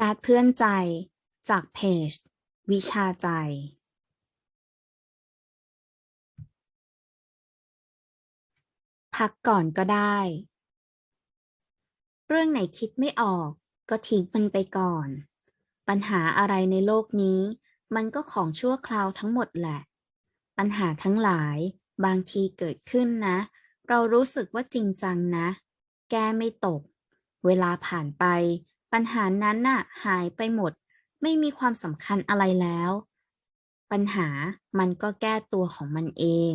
การ์ดเพื่อนใจจากเพจ วิชาใจ พักก่อนก็ได้ เรื่องไหนคิดไม่ออกก็ทิ้งมันไปก่อน ปัญหาอะไรในโลกนี้ มันก็ของชั่วคราวทั้งหมดแหละ ปัญหาทั้งหลายบางทีเกิดขึ้นนะ เรารู้สึกว่าจริงจังนะ แก้ไม่ตก เวลาผ่านไป ปัญหานั้นน่ะหายไปหมด ไม่มีความสำคัญอะไรแล้ว ปัญหามันก็แก้ตัวของมันเอง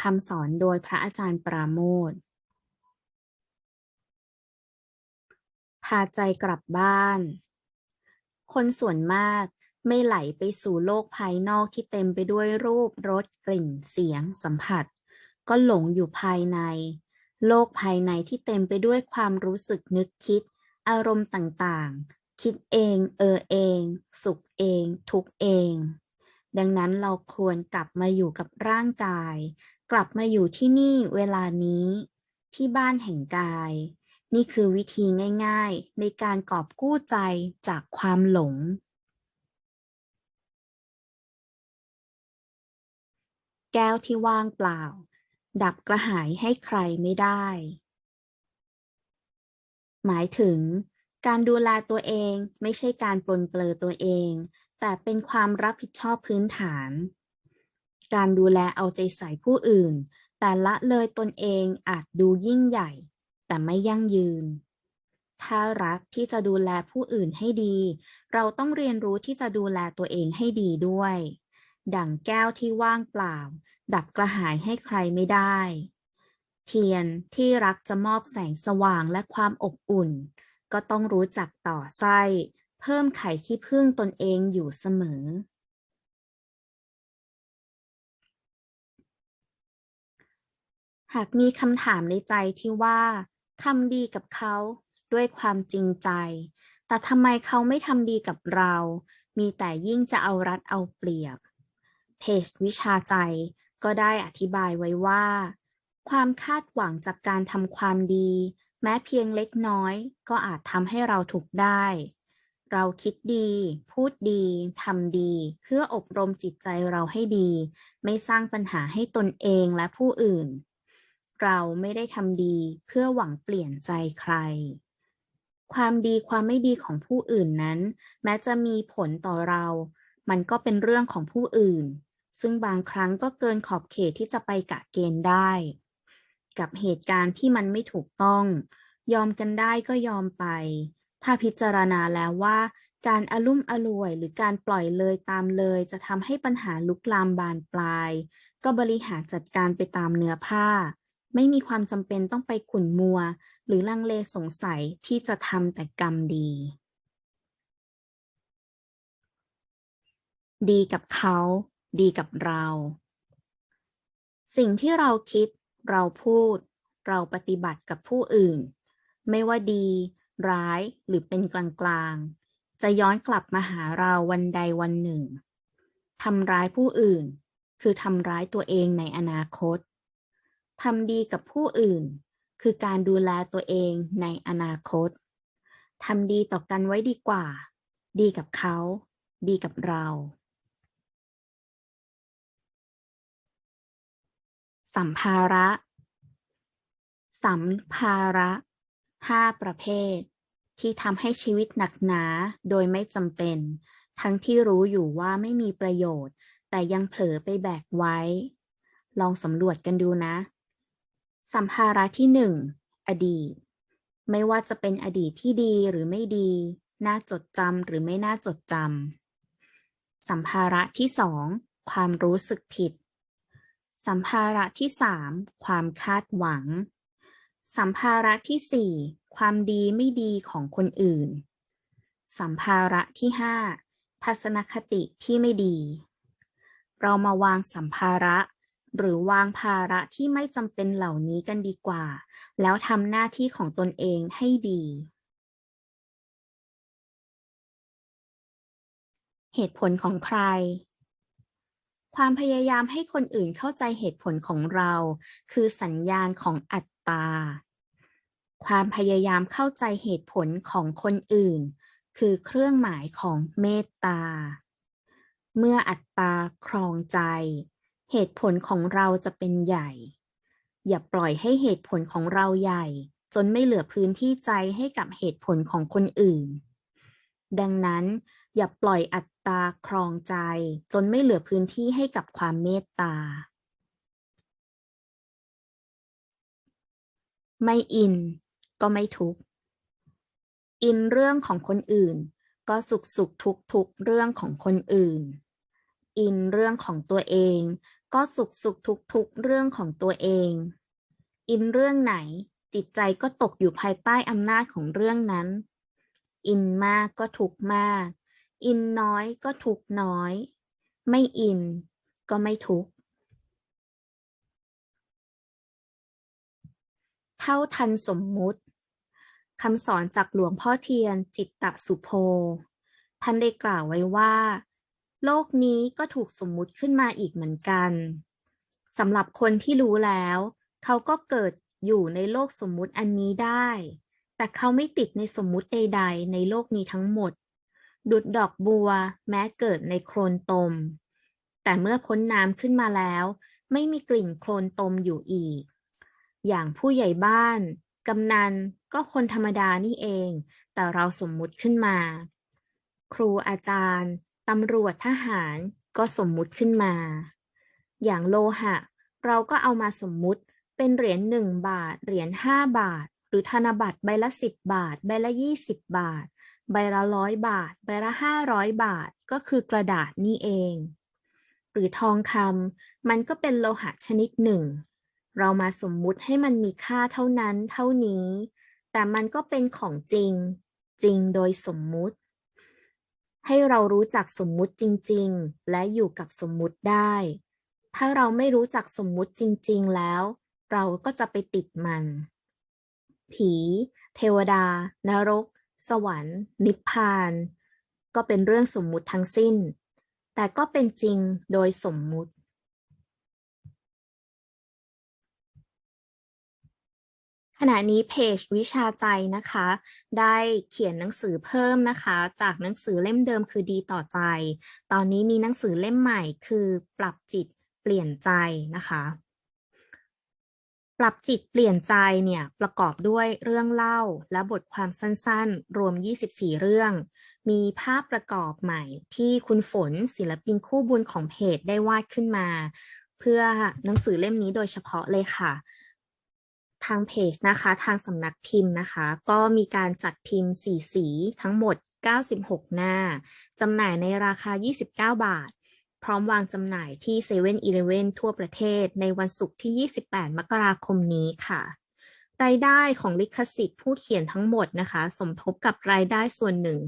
คำสอนโดยพระอาจารย์ปราโมทพาใจกลับบ้าน คนส่วนมากไม่ไหลไปสู่โลกภายนอกที่เต็มไปด้วยรูปรสกลิ่นเสียงสัมผัส ก็หลงอยู่ภายใน โลกภายในที่เต็มไปด้วยความรู้สึกนึกคิด อารมณ์ต่างๆ คิดเอง เออเอง สุขเอง ทุกข์เอง ดังนั้นเราควรกลับมาอยู่กับร่างกาย กลับมาอยู่ที่นี่เวลานี้ ที่บ้านแห่งกาย นี่คือวิธีง่ายๆ ในการกอบกู้ใจจากความหลงแก้วที่ว่างเปล่า ดับกระหายให้ใครไม่ได้ หมายถึง การดูแลตัวเองไม่ใช่การปลนเปลือตัวเอง แต่เป็นความรับผิดชอบพื้นฐาน การดูแลเอาใจใส่ผู้อื่น แต่ละเลยตนเองอาจดูยิ่งใหญ่ แต่ไม่ยั่งยืน ถ้ารักที่จะดูแลผู้อื่นให้ดี เราต้องเรียนรู้ที่จะดูแลตัวเองให้ดีด้วย ดั่งแก้วที่ว่างเปล่า ดับกระหายให้ใครไม่ได้ เทียนที่รักจะมอบแสงสว่างและความอบอุ่น ก็ต้องรู้จักต่อไส้ เพิ่มไข่ขี้ผึ้งตนเองอยู่เสมอ หากมีคำถามในใจที่ว่าทำดีกับเขาด้วยความจริงใจ แต่ทำไมเขาไม่ทำดีกับเรา มีแต่ยิ่งจะเอารัดเอาเปรียบ เพจวิชาใจก็ได้อธิบายไว้ว่า ความคาดหวังจากการทำความดี แม้เพียงเล็กน้อย ก็อาจทำให้เราถูกได้ เราคิดดี พูดดีทำดี เพื่ออบรมจิตใจเราให้ดี ไม่สร้างปัญหาให้ตนเองและผู้อื่น เราไม่ได้ทำดีเพื่อหวังเปลี่ยนใจใคร ความดีความไม่ดีของผู้อื่นนั้น แม้จะมีผลต่อเรา มันก็เป็นเรื่องของผู้อื่นซึ่งบางครั้งก็เกินขอบเขตที่จะไปกะเกณฑ์ได้ กับเหตุการณ์ที่มันไม่ถูกต้อง ยอมกันได้ก็ยอมไป ถ้าพิจารณาแล้วว่า การอลุ่มอล่วยหรือการปล่อยเลยตามเลย จะทำให้ปัญหาลุกลามบานปลาย ก็บริหารจัดการไปตามเนื้อผ้า ไม่มีความจำเป็นต้องไปขุนมัว หรือลังเลสงสัยที่จะทำแต่กรรมดี ดีกับเขา ดีกับเราสิ่งที่เราคิด เราพูด เราปฏิบัติกับผู้อื่น ไม่ว่าดี ร้ายหรือเป็นกลางๆ จะย้อนกลับมาหาเราวันใดวันหนึ่งทำร้ายผู้อื่น คือทำร้ายตัวเองในอนาคตทำดีกับผู้อื่น คือการดูแลตัวเองในอนาคตทำดีต่อกันไว้ดีกว่า ดีกับเขา ดีกับเรา สัมภาระ สัมภาระห้าประเภท ที่ทำให้ชีวิตหนักหนาโดยไม่จำเป็น ทั้งที่รู้อยู่ว่าไม่มีประโยชน์ แต่ยังเผลอไปแบกไว้ ลองสำรวจกันดูนะ สัมภาระที่หนึ่งอดีต ไม่ว่าจะเป็นอดีตที่ดีหรือไม่ดี น่าจดจำหรือไม่น่าจดจำสัมภาระที่สองความรู้สึกผิด สัมภาระที่สามความคาดหวัง สัมภาระที่สี่ความดีไม่ดีของคนอื่น สัมภาระที่ห้าทัศนคติที่ไม่ดี เรามาวางสัมภาระ หรือวางภาระที่ไม่จำเป็นเหล่านี้กันดีกว่า แล้วทำหน้าที่ของตนเองให้ดี เหตุผลของใคร ความพยายามให้คนอื่นเข้าใจเหตุผลของเรา คือสัญญาณของอัตตา ความพยายามเข้าใจเหตุผลของคนอื่น คือเครื่องหมายของเมตตา เมื่ออัตตาครองใจ เหตุผลของเราจะเป็นใหญ่ อย่าปล่อยให้เหตุผลของเราใหญ่ จนไม่เหลือพื้นที่ใจให้กับเหตุผลของคนอื่น ดังนั้น อย่าปล่อยอัตตาครองใจ จนไม่เหลือพื้นที่ให้กับความเมตตา ไม่อินก็ไม่ทุกข์อินเรื่องของคนอื่น ก็สุขสุขทุกทุกเรื่องของคนอื่น อินเรื่องของตัวเอง ก็สุขสุขทุกทุกเรื่องของตัวเอง อินเรื่องไหนจิตใจก็ตกอยู่ภายใต้อำนาจของเรื่องนั้น อินมากก็ทุกมาก อินน้อยก็ทุกน้อย ไม่อินก็ไม่ทุกเท่าทันสมมุติคำสอนจากหลวงพ่อเทียนจิตตะสุโพ ท่านได้กล่าวไว้ว่า โลกนี้ก็ถูกสมมุติขึ้นมาอีกเหมือนกันสำหรับคนที่รู้แล้ว เขาก็เกิดอยู่ในโลกสมมุติอันนี้ได้ แต่เขาไม่ติดในสมมุติใด ๆ ในโลกนี้ทั้งหมด ดุดดอกบัว แม้เกิดในโคลนตม แต่เมื่อพ้นน้ำขึ้นมาแล้ว ไม่มีกลิ่นโคลนตมอยู่อีก อย่างผู้ใหญ่บ้าน กำนันก็คนธรรมดานี่เอง แต่เราสมมุติขึ้นมา ครูอาจารย์ตำรวจทหารก็สมมุติขึ้นมา อย่างโลหะ เราก็เอามาสมมุติเป็นเหรียญหนึ่งบาท เหรียญห้าบาท หรือธนบัตรใบละสิบบาท ใบละยี่สิบบาท ใบละร้อยบาท ใบละห้าร้อยบาท ก็คือกระดาษนี่เอง หรือทองคำมันก็เป็นโลหะชนิดหนึ่ง เรามาสมมุติให้มันมีค่าเท่านั้นเท่านี้ แต่มันก็เป็นของจริง จริงโดยสมมุติ ให้เรารู้จักสมมุติจริง ๆ และอยู่กับสมมุติได้ ถ้าเราไม่รู้จักสมมุติจริง ๆ แล้ว เราก็จะไปติดมัน ผี เทวดา นรก สวรรค์ นิพพาน ก็เป็นเรื่องสมมุติทั้งสิ้น แต่ก็เป็นจริงโดยสมมุติ ขณะนี้เพจวิชาใจนะคะ ได้เขียนหนังสือเพิ่มนะคะ จากหนังสือเล่มเดิมคือดีต่อใจ ตอนนี้มีหนังสือเล่มใหม่คือปรับจิตเปลี่ยนใจนะคะ ปรับจิตเปลี่ยนใจเนี่ยประกอบด้วยเรื่องเล่าและบทความสั้นๆ รวม 24 เรื่อง มีภาพประกอบใหม่ที่คุณฝนศิลปินคู่บุญของเพจได้วาดขึ้นมา เพื่อหนังสือเล่มนี้โดยเฉพาะเลยค่ะ ทางเพจนะคะทางสำนักพิมพ์นะคะ ก็มีการจัดพิมพ์4สีทั้งหมด 96 หน้าจำหน่ายในราคา 29 บาท พร้อมวางจำหน่ายที่7 e เ e ่ e อทั่วประเทศในวันศุกร์ที่ 28 มกราคมนี้ค่ะ รายได้ของลิขสิทธิ์ผู้เขียนทั้งหมดนะคะ สมทบกับรายได้ส่วนหนึ่ง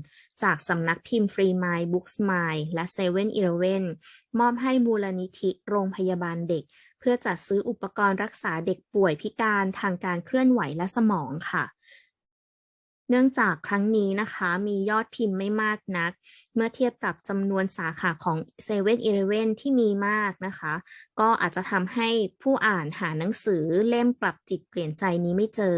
จากสำนักพิมพ์ฟรีไมล์บุ๊กสมายและ7 e เ e ่ e อมอบให้มูลนิธิโรงพยาบาลเด็ก เพื่อจัดซื้ออุปกรณ์รักษาเด็กป่วยพิการทางการเคลื่อนไหวและสมองค่ะ เนื่องจากครั้งนี้นะคะมียอดพิมพ์ไม่มากนัก เมื่อเทียบกับจำนวนสาขาของ7 e เ e ่ e ที่มีมากนะคะ ก็อาจจะทำให้ผู้อ่านหาหนังสือเล่มปรับจิตเปลี่ยนใจนี้ไม่เจอ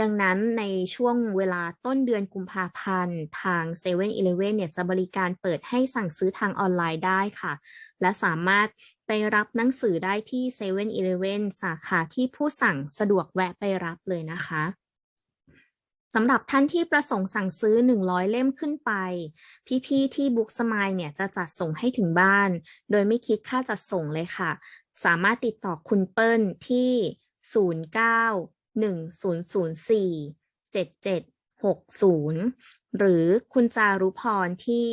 ดังนั้นในช่วงเวลาต้นเดือนกุมภาพันธ์ ทาง7 e เ e ่ e เนี่ยจะบริการเปิดให้สั่งซื้อทางออนไลน์ได้ค่ะ และสามารถไปรับหนังสือได้ที่7 e เ e ่ e สาขาที่ผู้สั่งสะดวกแวะไปรับเลยนะคะ สำหรับท่านที่ประสงค์สั่งซื้อ 100 เล่มขึ้นไป พี่ๆที่บุ๊กสมายเนี่ยจะจัดส่งให้ถึงบ้าน โดยไม่คิดค่าจัดส่งเลยค่ะ สามารถติดต่อคุณเปิ้ลที่ 09-1004-7760 หรือคุณจารุพรที่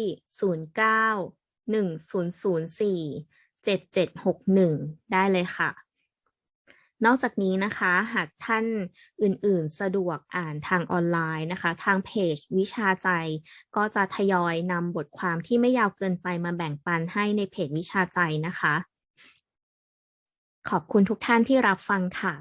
09-1004-7761 ได้เลยค่ะ นอกจากนี้นะคะ หากท่านอื่นๆ สะดวกอ่านทางออนไลน์นะคะ ทางเพจวิชาใจ ก็จะทยอยนำบทความที่ไม่ยาวเกินไปมาแบ่งปันให้ในเพจวิชาใจนะคะ ขอบคุณทุกท่านที่รับฟังค่ะ